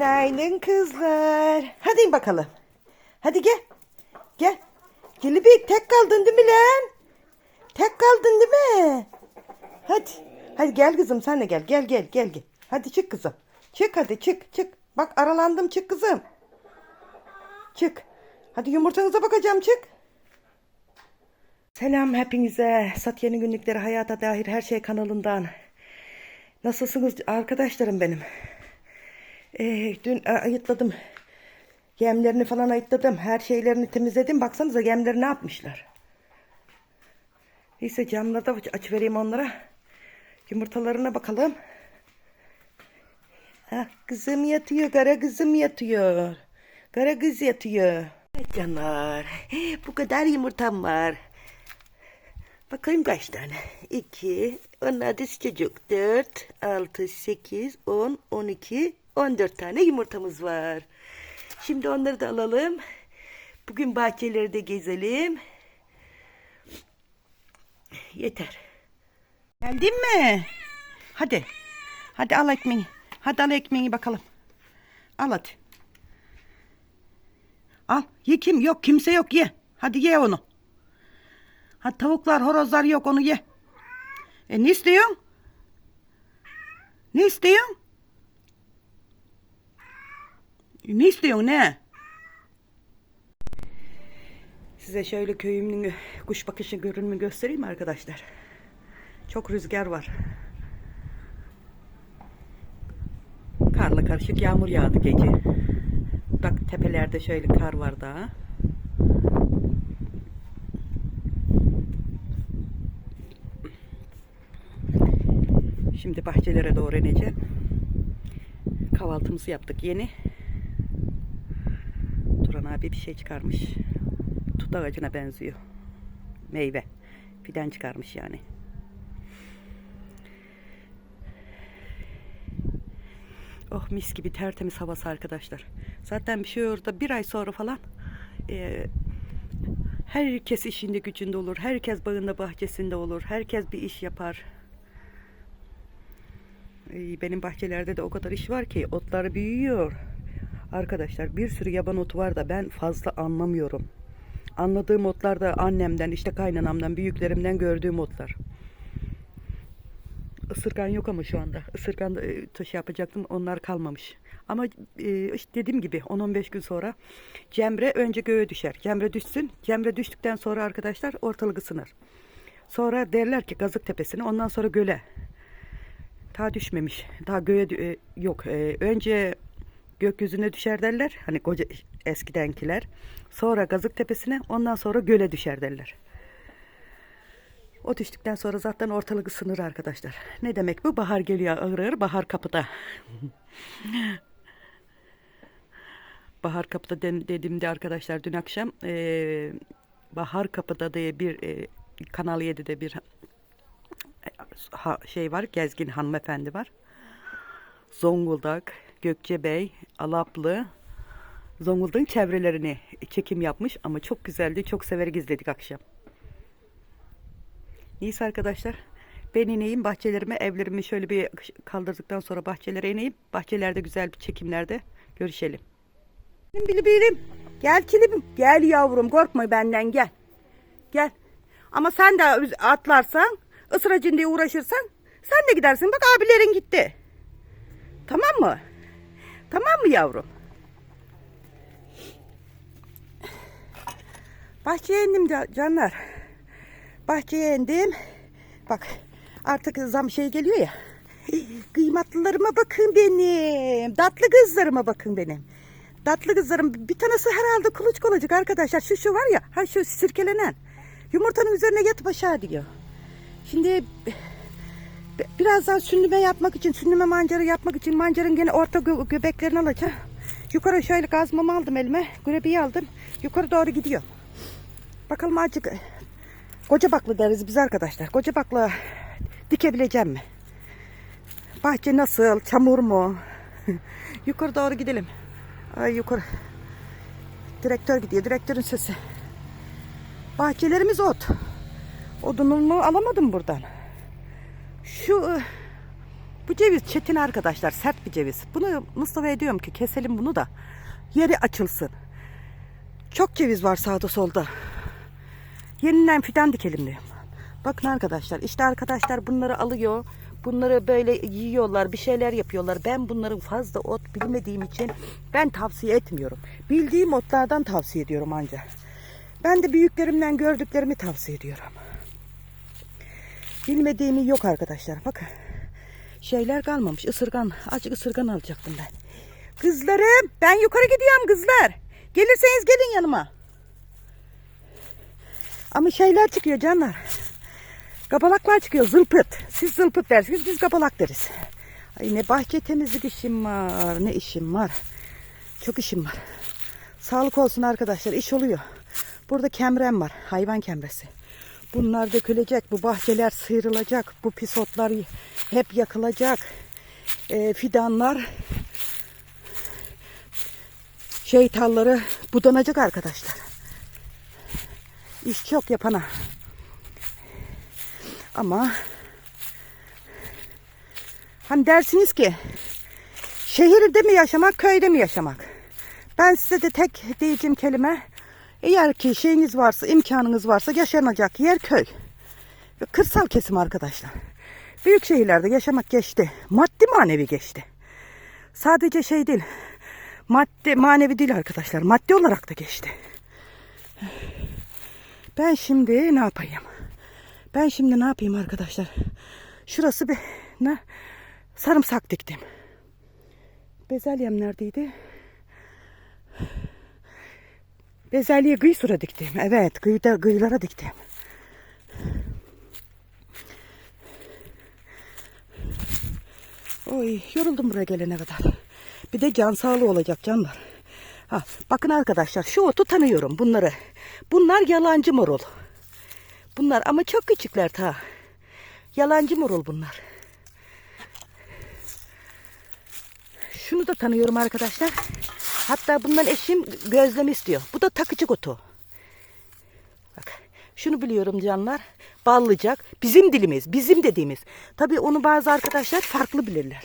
Günaydın kızlar. Hadi bakalım. Hadi gel. Gel. Gelibik tek kaldın değil mi lan? Tek kaldın değil mi? Hadi. Hadi gel kızım sen de gel. Gel gel gel gel. Hadi çık kızım. Çık hadi çık çık. Bak aralandım çık kızım. Çık. Hadi yumurtanıza bakacağım çık. Selam hepinize. Satya'nın günlükleri hayata dair her şey kanalından. Nasılsınız arkadaşlarım benim? Ee, dün ayıtladım. Yemlerini falan ayıtladım. Her şeylerini temizledim. Baksanıza yemleri ne yapmışlar. Neyse camları da aç vereyim onlara. Yumurtalarına bakalım. Ha, kızım yatıyor. Kara kızım yatıyor. Kara kız yatıyor. Evet canlar. Bu kadar yumurtam var. Bakayım kaç tane? 2, onlar da çocuk. 4, 6, 8, 10, 12, 14 tane yumurtamız var. Şimdi onları da alalım. Bugün bahçeleri de gezelim. Yeter. Geldin mi? Hadi. Hadi al ekmeği. Hadi al ekmeği bakalım. Al hadi. Al. Ye kim? Yok kimse yok ye. Hadi ye onu. Ha tavuklar, horozlar yok onu ye. E ne istiyorsun? Ne istiyorsun? E, Ne istiyorsun ne? Size şöyle köyümün kuş bakışı görünümü göstereyim arkadaşlar. Çok rüzgar var. Karla karışık yağmur yağdı gece. Bak tepelerde şöyle kar var daha. Şimdi bahçelere doğru ineceğim. Kahvaltımızı yaptık yeni. Abi bir şey çıkarmış. Tut ağacına benziyor. Meyve. Fidan çıkarmış yani. Oh mis gibi tertemiz havası arkadaşlar. Zaten bir şey orada bir ay sonra falan e, herkes işinde gücünde olur. Herkes bağında bahçesinde olur. Herkes bir iş yapar. Ay, Benim bahçelerde de o kadar iş var ki otlar büyüyor. Arkadaşlar bir sürü yaban otu var da ben fazla anlamıyorum. Anladığım otlar da annemden, işte kaynanamdan, büyüklerimden gördüğüm otlar. Isırgan yok ama şu anda. Isırgan da, e, taşı yapacaktım. Onlar kalmamış. Ama e, işte dediğim gibi 10-15 gün sonra Cemre önce göğe düşer. Cemre düşsün. Cemre düştükten sonra arkadaşlar ortalık ısınır. Sonra derler ki Gazık Tepesi'ne ondan sonra göle. Daha düşmemiş. Daha göğe e, yok. Önce gökyüzüne düşer derler. Hani koca eskidenkiler. Sonra Gazık Tepesi'ne ondan sonra göle düşer derler. O düştükten sonra zaten ortalık ısınır arkadaşlar. Ne demek bu? Bahar geliyor ağır ağır. Bahar kapıda. bahar kapıda dediğimde arkadaşlar dün akşam eee, Bahar kapıda diye bir eee, Kanal 7'de bir ha, şey var. Gezgin hanımefendi var. Zonguldak, Gökçebey, Alaplı, Zonguldak'ın çevrelerini çekim yapmış ama çok güzeldi. Çok severek izledik akşam. Neyse arkadaşlar. Ben ineyim bahçelerime, evlerimi şöyle bir kaldırdıktan sonra bahçelere ineyim. Bahçelerde güzel bir çekimlerde görüşelim. Benim bilibirim. Gel kilim. Gel yavrum korkma benden gel. Gel. Ama sen de atlarsan, ısıracın diye uğraşırsan sen de gidersin. Bak abilerin gitti. Tamam mı? Tamam mı yavrum? Bahçeye indim canlar. Bahçeye indim. Bak artık zam şey geliyor ya. Kıymatlılarıma bakın benim. Tatlı kızlarıma bakın benim. Tatlı kızlarım bir tanesi herhalde kılıç olacak arkadaşlar. Şu şu var ya ha şu sirkelenen. Yumurtanın üzerine yatıp aşağı diyor. Şimdi bi- birazdan sünnüme yapmak için, sünnüme mancarı yapmak için mancarın gene orta gö- göbeklerini alacağım. Yukarı şöyle gazmamı aldım elime. Gürebeyi aldım. Yukarı doğru gidiyor. Bakalım azıcık koca baklı deriz biz arkadaşlar. Koca baklı dikebileceğim mi? Bahçe nasıl? Çamur mu? yukarı doğru gidelim. Ay yukarı. Direktör gidiyor. Direktörün sesi. Bahçelerimiz ot. Odunumu alamadım buradan. Şu ıı, Bu ceviz çetin arkadaşlar. Sert bir ceviz. Bunu Mustafa'ya diyorum ki keselim bunu da. Yeri açılsın. Çok ceviz var sağda solda. Yeniden fidan dikelim diyorum. Bakın arkadaşlar işte arkadaşlar bunları alıyor. Bunları böyle yiyorlar bir şeyler yapıyorlar. Ben bunların fazla ot bilmediğim için ben tavsiye etmiyorum. Bildiğim otlardan tavsiye ediyorum ancak. Ben de büyüklerimden gördüklerimi tavsiye ediyorum. Bilmediğimi yok arkadaşlar. Bakın. Şeyler kalmamış. Isırgan. Azıcık ısırgan alacaktım ben. Kızlarım ben yukarı gidiyorum kızlar. Gelirseniz gelin yanıma. Ama şeyler çıkıyor canlar. Kabalaklar çıkıyor zılpıt. Siz zılpıt dersiniz biz kabalak deriz. Ay ne bahçe temizlik işim var. Ne işim var. Çok işim var. Sağlık olsun arkadaşlar iş oluyor. Burada kemrem var. Hayvan kemresi. Bunlar dökülecek. Bu bahçeler sıyrılacak. Bu pis otlar hep yakılacak. Ee, fidanlar şeytalları budanacak arkadaşlar. İş çok yapana. Ama hani dersiniz ki şehirde mi yaşamak, köyde mi yaşamak? Ben size de tek diyeceğim kelime eğer ki şeyiniz varsa, imkanınız varsa yaşanacak yer köy. Kırsal kesim arkadaşlar. Büyük şehirlerde yaşamak geçti. Maddi manevi geçti. Sadece şey değil. Maddi manevi değil arkadaşlar. Maddi olarak da geçti. Ben şimdi ne yapayım? Ben şimdi ne yapayım arkadaşlar? Şurası bir ne? Sarımsak diktim. Bezelyem neredeydi? Bezelye gıy sura diktim. Evet, gıyda, gıylara diktim. Oy, yoruldum buraya gelene kadar. Bir de can sağlığı olacak canlar. Ha, bakın arkadaşlar şu otu tanıyorum bunları. Bunlar yalancı morul. Bunlar ama çok küçükler ta. Yalancı morul bunlar. Şunu da tanıyorum arkadaşlar. Hatta bundan eşim gözleme istiyor. Bu da takıcı otu. Bak şunu biliyorum canlar. Ballıcak. Bizim dilimiz. Bizim dediğimiz. Tabii onu bazı arkadaşlar farklı bilirler.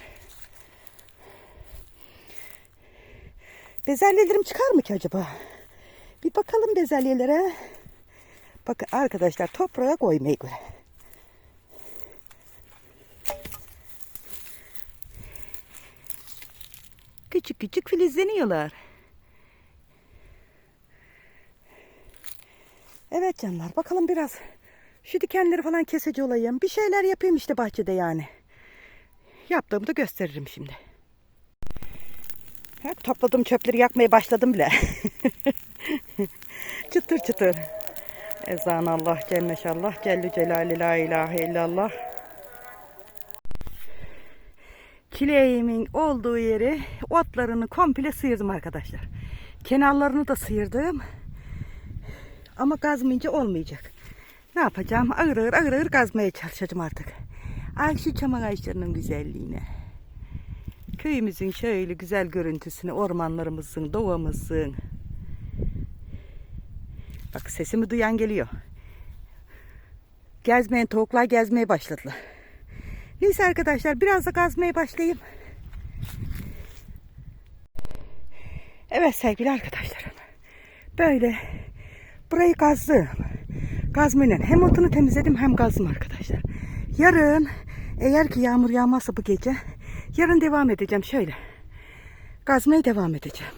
Bezelyelerim çıkar mı ki acaba? Bir bakalım bezelyelere. Bakın arkadaşlar toprağa koymayı göre. Küçük küçük filizleniyorlar. Evet canlar bakalım biraz şu dikenleri falan keseci olayım. Bir şeyler yapayım işte bahçede yani. Yaptığımı da gösteririm şimdi. Hep topladığım çöpleri yakmaya başladım bile. çıtır çıtır. Ezan Allah Celle Şallah Celle Celali La ilahe illallah. Çileğimin olduğu yeri otlarını komple sıyırdım arkadaşlar. Kenarlarını da sıyırdım. Ama kazmayınca olmayacak. Ne yapacağım? Ağır ağır ağır ağır kazmaya çalışacağım artık. Ay şu çam ağaçlarının güzelliğine. Köyümüzün şöyle güzel görüntüsünü, ormanlarımızın, doğamızın. Bak sesimi duyan geliyor. Gezmeyen tavuklar gezmeye başladılar. Neyse arkadaşlar biraz da kazmaya başlayayım. Evet sevgili arkadaşlarım. Böyle burayı kazdım. Kazmayla hem otunu temizledim hem kazdım arkadaşlar. Yarın eğer ki yağmur yağmazsa bu gece yarın devam edeceğim şöyle. Kazmaya devam edeceğim.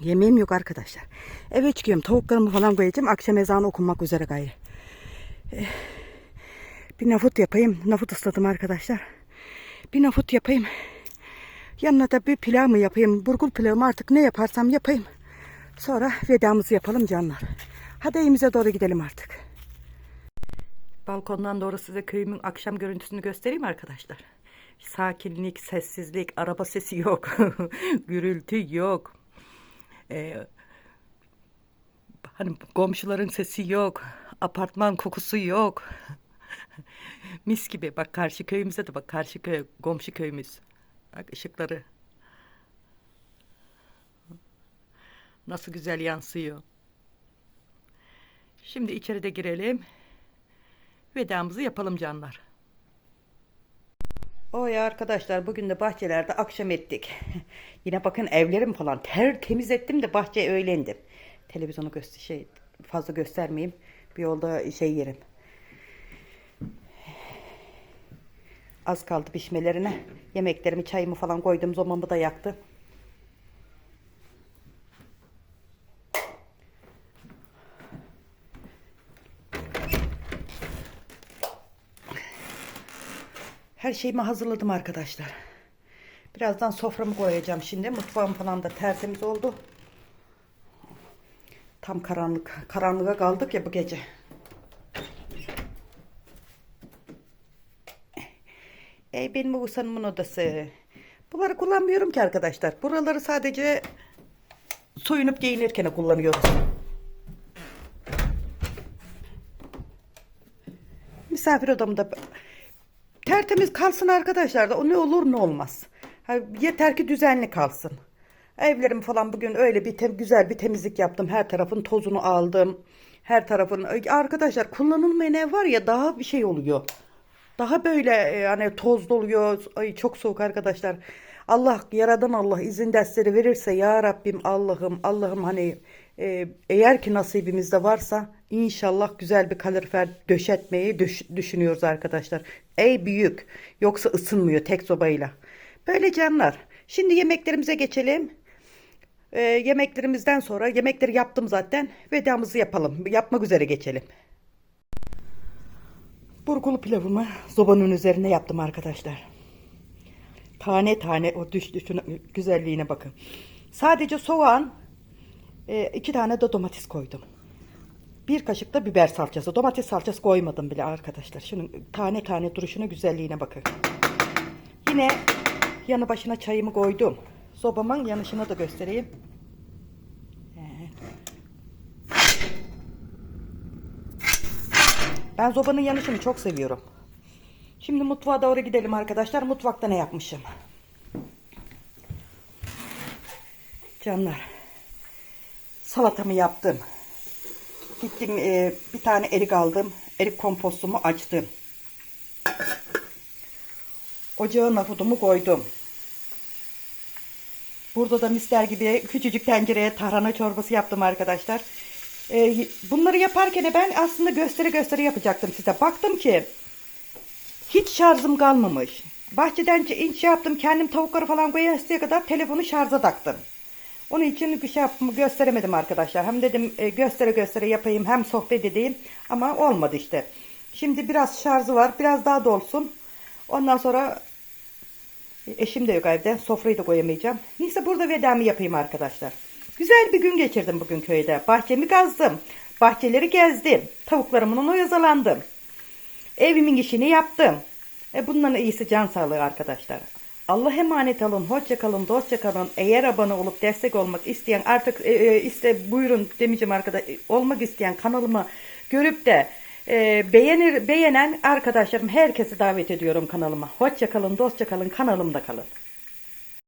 Yemeğim yok arkadaşlar. Eve çıkıyorum. Tavuklarımı falan koyacağım. Akşam ezanı okunmak üzere gayrı. Eh, bir nafut yapayım. Nafut ısladım arkadaşlar. Bir nafut yapayım. Yanına da bir pilav mı yapayım? Burgul pilavı mı artık ne yaparsam yapayım. Sonra vedamızı yapalım canlar. Hadi evimize doğru gidelim artık. Balkondan doğru size köyümün akşam görüntüsünü göstereyim arkadaşlar. Sakinlik, sessizlik, araba sesi yok. Gürültü yok. Ee, hani komşuların sesi yok. Apartman kokusu yok. Mis gibi. Bak karşı köyümüze de bak. Karşı köy, komşu köyümüz. Bak ışıkları. Nasıl güzel yansıyor. Şimdi içeride girelim. Vedamızı yapalım canlar. Oy arkadaşlar bugün de bahçelerde akşam ettik. Yine bakın evlerim falan tertemiz ettim de bahçeye öğlendim. Televizyonu göster şey fazla göstermeyeyim. Bir yolda şey yerim. Az kaldı pişmelerine. Yemeklerimi, çayımı falan koydum. Zomamı da yaktı. Her şeyimi hazırladım arkadaşlar. Birazdan soframı koyacağım şimdi. Mutfağım falan da tertemiz oldu. Tam karanlık. Karanlığa kaldık ya bu gece. Ey benim Oğuzhan'ımın odası. Bunları kullanmıyorum ki arkadaşlar. Buraları sadece soyunup giyinirken kullanıyoruz. Misafir odamda tertemiz kalsın arkadaşlar da o ne olur ne olmaz. Ha, yeter ki düzenli kalsın. Evlerim falan bugün öyle bir tem- güzel bir temizlik yaptım. Her tarafın tozunu aldım. Her tarafın arkadaşlar kullanılmayan ev var ya daha bir şey oluyor. Daha böyle e, hani toz doluyor. Ay çok soğuk arkadaşlar. Allah yaradan Allah izin dersleri verirse ya Rabbim Allah'ım Allah'ım hani e, eğer ki nasibimizde varsa inşallah güzel bir kalorifer döşetmeyi düş- düşünüyoruz arkadaşlar. Ey büyük yoksa ısınmıyor tek sobayla. Böyle canlar. Şimdi yemeklerimize geçelim. E, yemeklerimizden sonra yemekleri yaptım zaten. Vedamızı yapalım. Yapmak üzere geçelim. Burgulu pilavımı zobanın üzerine yaptım arkadaşlar. Tane tane o düş düşün güzelliğine bakın. Sadece soğan, e, iki tane de domates koydum. Bir kaşık da biber salçası. Domates salçası koymadım bile arkadaşlar. Şunun tane tane duruşuna güzelliğine bakın. Yine yanı başına çayımı koydum. Sobamın yanışına da göstereyim. Ben zobanın yanışını çok seviyorum. Şimdi mutfağa doğru gidelim arkadaşlar. Mutfakta ne yapmışım? Canlar. Salatamı yaptım. Gittim e, bir tane erik aldım. Erik kompostumu açtım. Ocağa nafudumu koydum. Burada da mister gibi küçücük tencereye tarhana çorbası yaptım arkadaşlar. Ee, bunları yaparken ben aslında gösteri gösteri yapacaktım size. Baktım ki hiç şarjım kalmamış. Bahçeden inç şey yaptım. Kendim tavukları falan koyasıya kadar telefonu şarja taktım. Onun için bir şey yapımı gösteremedim arkadaşlar. Hem dedim e, göstere göstere yapayım hem sohbet edeyim. Ama olmadı işte. Şimdi biraz şarjı var. Biraz daha dolsun. Ondan sonra eşim de yok evde. Sofrayı da koyamayacağım. Neyse burada vedamı yapayım arkadaşlar. Güzel bir gün geçirdim bugün köyde. Bahçemi kazdım. Bahçeleri gezdim. Tavuklarımın oyazalandım. Evimin işini yaptım. E bundan iyisi can sağlığı arkadaşlar. Allah emanet olun. Hoşça kalın, dostça kalın. Eğer abone olup destek olmak isteyen artık e, e, iste buyurun demeyeceğim arkadaş olmak isteyen kanalımı görüp de e, beğenir beğenen arkadaşlarım herkesi davet ediyorum kanalıma. Hoşça kalın, dostça kalın, kanalımda kalın.